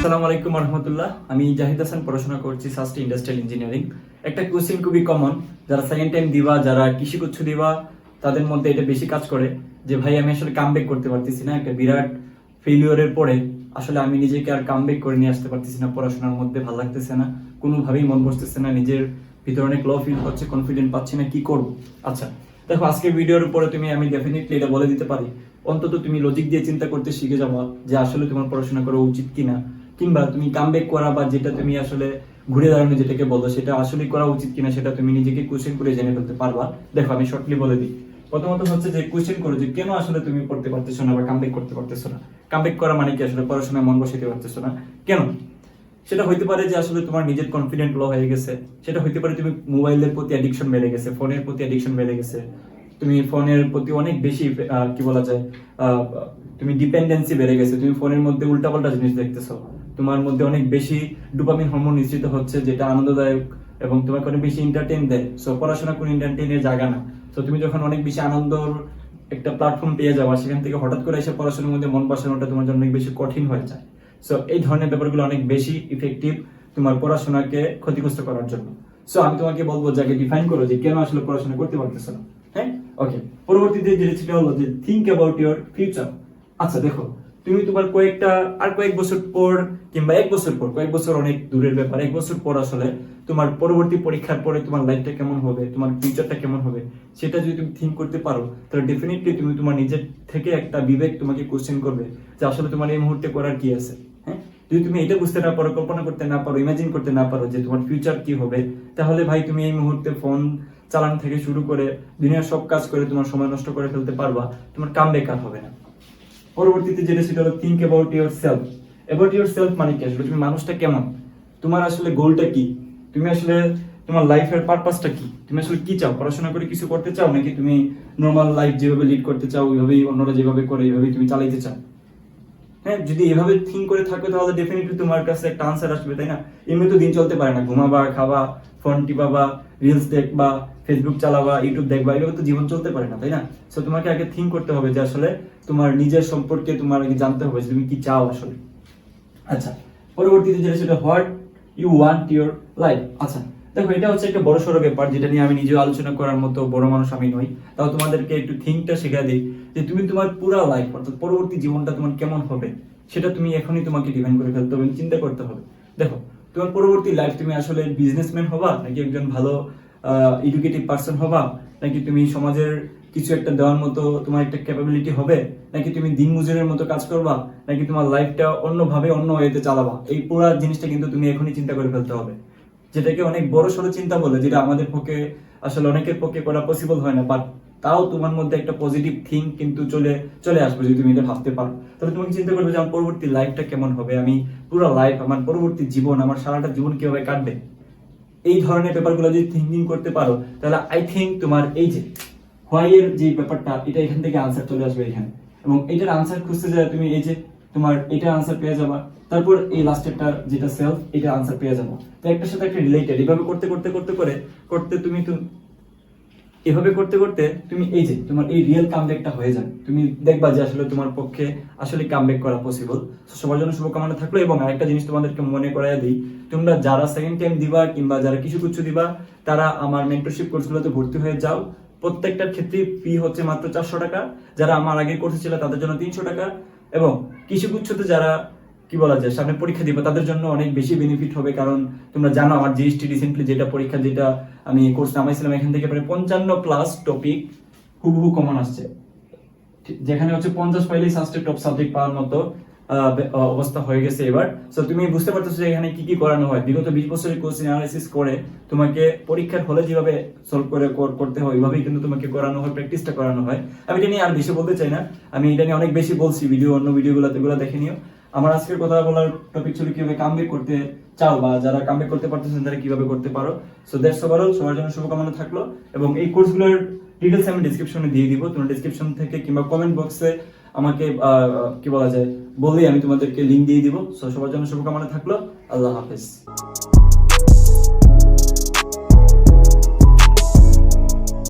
আসসালামু আলাইকুম রহমতুল্লাহ। আমি জাহিদ হাসান, পড়াশোনা করছি সাস্টি ইন্ডাস্ট্রিয়াল ইঞ্জিনিয়ারিং একটা কোশ্চেন খুবই কমন যারা সেকেন্ড টাইম দিবা, যারা কৃষিগুচ্ছ দিবা, তাদের মধ্যে এটা বেশি কাজ করে যে, ভাই, আমি আসলে কামব্যাক করতে পারতেছি না, একটা বিরাট ফেলিওরের পরে আসলে আমি নিজেকে আর কামব্যাক করে নিয়ে আসতে পারতেছি না, পড়াশোনার মধ্যে ভালো লাগতেছে না, কোনোভাবেই মন বসতেছে না, নিজের ভিতরে অনেক লো ফিল হচ্ছে কনফিডেন্ট পাচ্ছি না, কি করব? আচ্ছা দেখো, আজকের ভিডিওর উপরে তুমি, আমি ডেফিনেটলি এটা বলে দিতে পারি। অন্তত তুমি লজিক দিয়ে চিন্তা করতে শিখে যাবা যে, আসলে তোমার পড়াশোনা করা উচিত কিনা? কিংবা তুমি কামব্যাক করা বা যেটা তুমি আসলে ঘুরে দাঁড়ানো যেটাকে বলো, সেটা আসলে করা উচিত কিনা সেটা তুমি নিজেকে কোশ্চেন করে জেনে ফেলতে পারবা। দেখো, আমি শর্টলি বলে দিই। প্রথমত হচ্ছে যে কোশ্চেন করো যে কেন আসলে তুমি পড়তে পারতেছো না বা কামব্যাক করতে পারতেছো না? কামব্যাক করা মানে কি আসলে পড়াশোনায় মন বসাইতে পারতেছো না? কেন? সেটা হইতে পারে যে আসলে তোমার নিজের কনফিডেন্ট লো হয়ে গেছে। সেটা হইতে পারে তুমি মোবাইলের প্রতি অ্যাডিকশন বেড়ে গেছে ফোনের প্রতি অ্যাডিকশন বেড়ে গেছে। তুমি ফোনের প্রতি অনেক বেশি কি বলা যায় তুমি ডিপেন্ডেন্সি বেড়ে গেছে। তুমি ফোনের মধ্যে উল্টাপাল্টা জিনিস দেখতেছো। তোমার মধ্যে অনেক বেশি ডোপামিন হরমোন নিশ্চিত হচ্ছে, যেটা আনন্দদায়ক এবং তোমাকে অনেক বেশি এন্টারটেইন দেয়। সো পড়াশোনা কোনো এন্টারটেইনের জায়গা না। তো তুমি যখন অনেক বেশি আনন্দর একটা প্ল্যাটফর্ম পেয়ে যাওয়া সেখান থেকে হঠাৎ করে এসে পড়াশোনার মধ্যে মন বসানোটা তোমার জন্য অনেক বেশি কঠিন হয়ে যায়। সো এই ধরনের ব্যাপারগুলো অনেক বেশি ইফেক্টিভ তোমার পড়াশোনাকে ক্ষতিগ্রস্ত করার জন্য। সো আমি তোমাকে বলব, যাকে ডিফাইন করো যে কেন আসলে পড়াশোনা করতে পারতেছো না হ্যাঁ? ওকে পরবর্তীতে যে সেটা হলো যে থিঙ্ক অ্যাবাউট ইউর ফিউচার আচ্ছা দেখো তুমি তোমার কয়েকটা আর কয়েক বছর পর কিংবা এক বছর পর, কয়েক বছর অনেক দূরের ব্যাপার, এক বছর পর আসলে তোমার পরবর্তী পরীক্ষার পরে তোমার লাইফটা কেমন হবে, তোমার ফিউচারটা কেমন হবে, সেটা যদি তুমি থিঙ্ক করতে পারো, তাহলে ডেফিনেটলি তুমি তোমার নিজের থেকে একটা বিবেক তোমাকে কোশ্চেন করবে যে আসলে তোমার এই মুহূর্তে করার কি আছে হ্যাঁ? যদি তুমি এটা বুঝতে না পারো, কল্পনা করতে না পারো ইমাজিন করতে না পারো যে তোমার ফিউচার কি হবে, তাহলে ভাই তুমি এই মুহূর্তে ফোন চালানো থেকে শুরু করে দুনিয়ার সব কাজ করে তোমার সময় নষ্ট করে ফেলতে পারবা, তোমার কাম বেকার হবে না। পরবর্তীতে যেটা সেটা হলো think about your self about your self মানে কি আসলে? তুমি মানুষটা কেমন? তোমার আসলে গোলটা কি? তুমি আসলে তোমার লাইফের পারপাসটা কি? তুমি আসলে কি চাও? পড়াশোনা করে কিছু করতে চাও? নাকি তুমি নর্মাল লাইফ যেভাবে লিড করতে চাও, ওইভাবেই অন্যরা যেভাবে করে, এইভাবেই তুমি চালাইতে চাও? হ্যাঁ যদি এভাবে থিঙ্ক করে থাকো, তাহলে ডেফিনেটলি তোমার কাছে একটা আনসার আসবে, তাই না? এমনি তো দিন চলতে পারে না। ঘুমাবা, খাবা ফোন টিপাবা রিলস দেখবা ফেসবুক চালাবা ইউটিউব দেখবা এভাবে তো জীবন চলতে পারে না, তাই না? সো তোমাকে আগে থিঙ্ক করতে হবে যে আসলে তোমার নিজের সম্পর্কে তোমার আগে জানতে হবে যে তুমি কি চাও আসলে। আচ্ছা পরবর্তীতে যেটা, সেটা what you want your life আচ্ছা দেখো, এটা হচ্ছে একটা বড় সড়ো ব্যাপার যেটা নিয়ে আমি নিজেও আলোচনা করার মতো বড় মানুষ আমি নই। তাও তোমাদেরকে একটু থিঙ্কটা শেখা দিই যে তুমি তোমার পুরা লাইফ অর্থাৎ পরবর্তী জীবনটা তোমার কেমন হবে, সেটা তুমি এখনই তোমাকে ডিপেন্ড করে ফেলতে হবে, চিন্তা করতে হবে। দেখো তোমার পরবর্তী লাইফ তুমি আসলে বিজনেসম্যান হবা নাকি একজন ভালো এডুকেটিভ পার্সন হবা? নাকি তুমি সমাজের কিছু একটা দেওয়ার মতো তোমার একটা ক্যাপাবিলিটি হবে? নাকি তুমি দিন মজুরের মতো কাজ করবা? নাকি তোমার লাইফটা অন্যভাবে, অন্য ওয়েতে চালাবা? এই পুরো জিনিসটা কিন্তু তুমি এখনই চিন্তা করে ফেলতে হবে। যেটাকে অনেক বড় সড়ো চিন্তা বলে, যেটা আমাদের পক্ষে, আসলে অনেকের পক্ষে করা পসিবল হয় না বাট তাও তোমার মধ্যে একটা পজিটিভ থিঙ্ক কিন্তু চলে চলে আসবে যদি তুমি এটা ভাবতে পারো। তাহলে তোমাকে চিন্তা করবে যে আমার পরবর্তী লাইফটা কেমন হবে? আমি পুরো লাইফ আমার পরবর্তী জীবন, আমার সারাটা জীবন কীভাবে কাটবে? এই ধরনের ব্যাপারগুলো যদি থিঙ্কিং করতে পারো, তাহলে আই থিঙ্ক তোমার এই যে হোয়াইয়ের যে ব্যাপারটা, এটা এখান থেকে আনসার চলে আসবে এখানে। এবং এটার আনসার খুঁজতে যায় তুমি এই যে তোমার এটা আনসার পেয়ে যাবা। তারপর এই লাস্টেরটা যেটা সেলফ এটা আনসার পেয়ে যাব। তো একটার সাথে একটা রিলেটেড এভাবে করতে করতে করতে করে, করতে তুমি এভাবে করতে করতে তুমি এই যে তোমার এই রিয়েল কামব্যাকটা হয়ে যাবে। তুমি দেখবা যে আসলে তোমার পক্ষে আসলে কামব্যাক করা পসিবল সবার জন্য শুভকামনা থাকল এবং আরেকটা জিনিস তোমাদেরকে মনে করাই দিই, তোমরা যারা সেকেন্ড টাইম দিবা কিংবা যারা কিছু কিছু দিবা, তারা আমার মেন্টরশিপ কোর্সগুলোতে ভর্তি হয়ে যাও। প্রত্যেকটার ক্ষেত্রে ফি হচ্ছে মাত্র চারশো টাকা। যারা আমার আগে কোর্সে ছিল তাদের জন্য তিনশো টাকা। এবং কিছু গুচ্ছতে যারা কি বলা যায়, সামনে পরীক্ষা দিবে, তাদের জন্য অনেক বেশি বেনিফিট হবে, কারণ তোমরা জানো আমার জিএসটি রিসেন্টলি যেটা পরীক্ষা, যেটা আমি কোর্স নামাইছিলাম, এখান থেকে প্রায় পঞ্চান্ন প্লাস টপিক হুবহু কমন আসছে। যেখানে হচ্ছে পঞ্চাশ পাইলেই সাস্টের টপ সাবজেক্ট পাওয়ার মতো অবস্থা হয়ে গেছে এবার। সো তুমি বুঝতে পারতেছো যে এখানে কি কি করানো হয়। বিগত বিশ বছরের কোর্স অ্যানালাইসিস করে তোমাকে পরীক্ষার হলে যেভাবে সলভ করে করতে হয়, ওইভাবেই কিন্তু তোমাকে করানো হয় প্র্যাকটিসটা করানো হয়। আমি এটা নিয়ে আর বেশি বলতে চাই না। আমি এটা নিয়ে অনেক বেশি বলছি, ভিডিও, অন্য ভিডিওগুলোতে, এগুলো দেখে নিও। আমার আজকের কথা বলার টপিক ছিল কীভাবে কামব্যাক করতে চাও বা যারা কামব্যাক করতে পারতেছেন তারা কীভাবে করতে পারো। সো দ্যাটস ওভারঅল সবার জন্য শুভকামনা থাকল এবং এই কোর্সগুলোর ডিটেলস আমি ডিসক্রিপশনে দিয়ে দিব। তোমরা ডিসক্রিপশন থেকে কিংবা কমেন্ট বক্সে আমাকে কি বলা যায়, বললেই আমি তোমাদেরকে লিংক দিয়ে দিব। সো সবার জন্য শুভকামনা থাকল। আল্লাহ হাফেজ।